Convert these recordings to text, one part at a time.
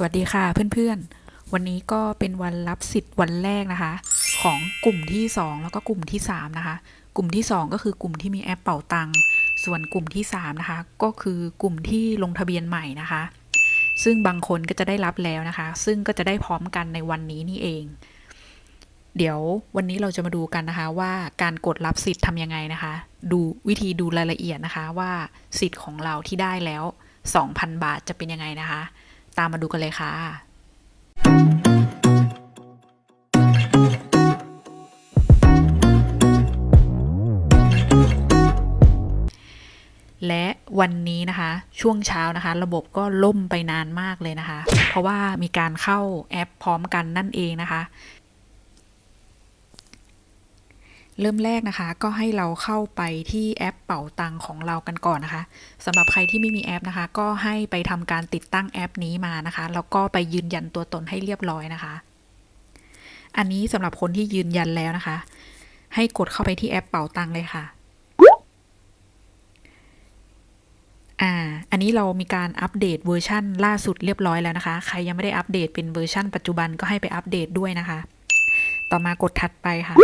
สวัสดีค่ะเพื่อนๆ วันนี้ก็เป็นวันรับสิทธิ์วันแรกนะคะ ของกลุ่มที่ 2 แล้วก็กลุ่มที่ 3 นะคะ กลุ่มที่ 2 ก็คือกลุ่มที่มีแอปเป่าตังค์ส่วนกลุ่มที่ 3 นะคะ ก็คือกลุ่มที่ลงทะเบียนใหม่นะคะ ซึ่งบางคนก็จะได้รับแล้วนะคะ ซึ่งก็จะได้พร้อมกันในวันนี้นี่เอง เดี๋ยววันนี้เราจะมาดูกันนะคะ ว่าการกดรับสิทธิ์ทำยังไงนะคะ ดูวิธีดูรายละเอียดนะคะว่าสิทธิ์ของเราที่ได้แล้ว 2,000 บาทจะเป็นยังไงนะคะ ตามมาดูกันเลยค่ะ และวันนี้นะคะ ช่วงเช้านะคะ ระบบก็ล่มไปนานมากเลยนะคะ เพราะว่ามีการเข้าแอปพร้อมกันนั่นเองนะคะ เริ่มแรกนะคะ ก็ให้เราเข้าไปที่แอปเป๋าตังของเรากันก่อนนะคะสำหรับใครที่ไม่มีแอปนะคะ ก็ให้ไปทำการติดตั้งแอปนี้มานะคะแล้วก็ไปยืนยันตัวตนให้เรียบร้อยนะคะ อันนี้สำหรับคนที่ยืนยันแล้วนะคะ ให้กดเข้าไปที่แอปเป๋าตังเลยค่ะอ่า อันนี้เรามีการอัปเดตเวอร์ชั่นล่าสุดเรียบร้อยแล้วนะคะ ใครยังไม่ได้อัปเดตเป็นเวอร์ชั่นปัจจุบันก็ให้ไปอัปเดตด้วยนะคะ ต่อมากดถัดไปค่ะ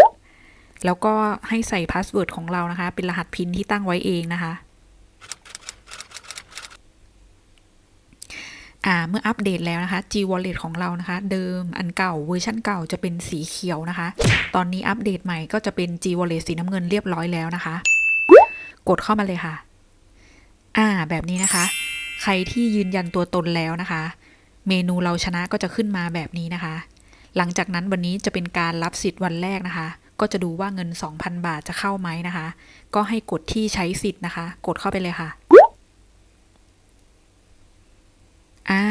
แล้วก็ให้ใส่พาสเวิร์ดของเรานะคะ เป็นรหัสพินที่ตั้งไว้เองนะคะอ่าเมื่ออัปเดตแล้วนะคะ G Wallet ของเรานะคะ เดิมอันเก่าเวอร์ชันเก่าจะเป็นสีเขียวนะคะ ตอนนี้อัปเดตใหม่ก็จะเป็น G Wallet สีน้ำเงินเรียบร้อยแล้วนะคะ กดเข้ามาเลยค่ะ อ่า แบบนี้นะคะ ใครที่ยืนยันตัวตนแล้วนะคะ เมนูเราชนะก็จะขึ้นมาแบบนี้นะคะ หลังจากนั้นวันนี้จะเป็นการรับสิทธิ์วันแรกนะคะ ก็จะดูว่าเงิน 2,000 บาทจะเข้าไหมนะคะ ก็ให้กดที่ใช้สิทธิ์นะคะ กดเข้าไปเลยค่ะอ่า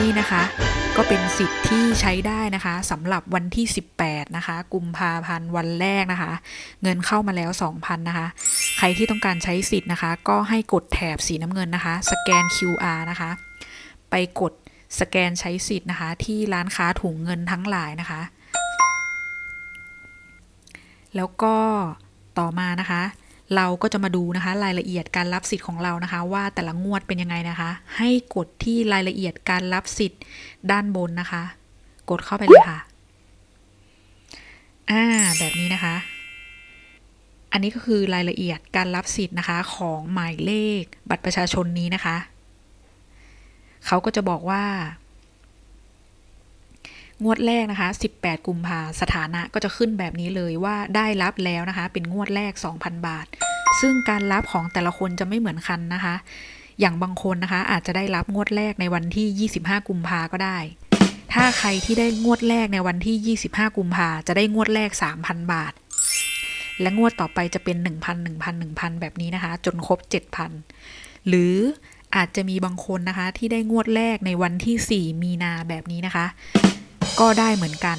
นี่นะคะ ก็เป็นสิทธิ์ที่ใช้ได้นะคะสำหรับวันที่ 18 นะคะ กุมภาพันธ์วันแรกนะคะ เงินเข้ามาแล้ว 2,000 นะคะ ใครที่ต้องการใช้สิทธิ์นะคะ ก็ให้กดแถบสีน้ำเงินนะคะ สแกน QR นะคะ ไปกดสแกนใช้สิทธิ์นะคะ ที่ร้านค้าถุงเงินทั้งหลายนะคะ แล้วก็ต่อมานะคะ เราก็จะมาดูนะคะ รายละเอียดการรับสิทธิ์ของเรานะคะ ว่าแต่ละงวดเป็นยังไงนะคะ ให้กดที่รายละเอียดการรับสิทธิ์ด้านบนนะคะ กดเข้าไปเลยค่ะอ่าแบบนี้นะคะ อันนี้ก็คือรายละเอียดการรับสิทธิ์นะคะ ของหมายเลขบัตรประชาชนนี้นะคะ เขาก็จะบอกว่า งวดแรกนะคะ 18 กุมภาสถานะก็จะขึ้นแบบนี้เลยว่าได้รับแล้วนะคะ เป็นงวดแรก 2,000 บาท ซึ่งการรับของแต่ละคนจะไม่เหมือนกันนะคะ อย่างบางคนนะคะ อาจจะได้รับงวดแรกในวันที่ 25 กุมภาก็ได้ ถ้าใครที่ได้งวดแรกในวันที่ 25 กุมภาจะได้งวดแรก 3,000 บาท และงวดต่อไปจะเป็น 1,000 1,000 1,000 แบบนี้นะคะ จนครบ 7,000 หรืออาจจะมีบางคนนะคะที่ได้งวดแรกในวันที่ 4 มีนาแบบนี้นะคะ ก็ได้เหมือนกัน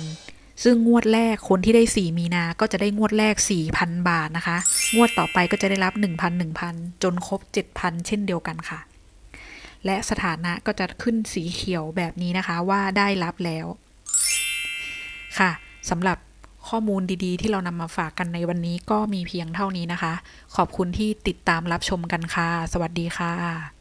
ซึ่งงวดแรกคนที่ได้ 4 มีนาก็จะได้งวดแรก 4,000 บาทนะคะ งวดต่อไปก็จะได้รับ 1,000 1,000 จนครบ 7,000 เช่นเดียวกันค่ะ และสถานะก็จะขึ้นสีเขียวแบบนี้นะคะว่าได้รับแล้ว ค่ะสำหรับข้อมูลดีๆ ที่เรานำมาฝากกันในวันนี้ก็มีเพียงเท่านี้นะคะ ขอบคุณที่ติดตามรับชมกันค่ะ สวัสดีค่ะ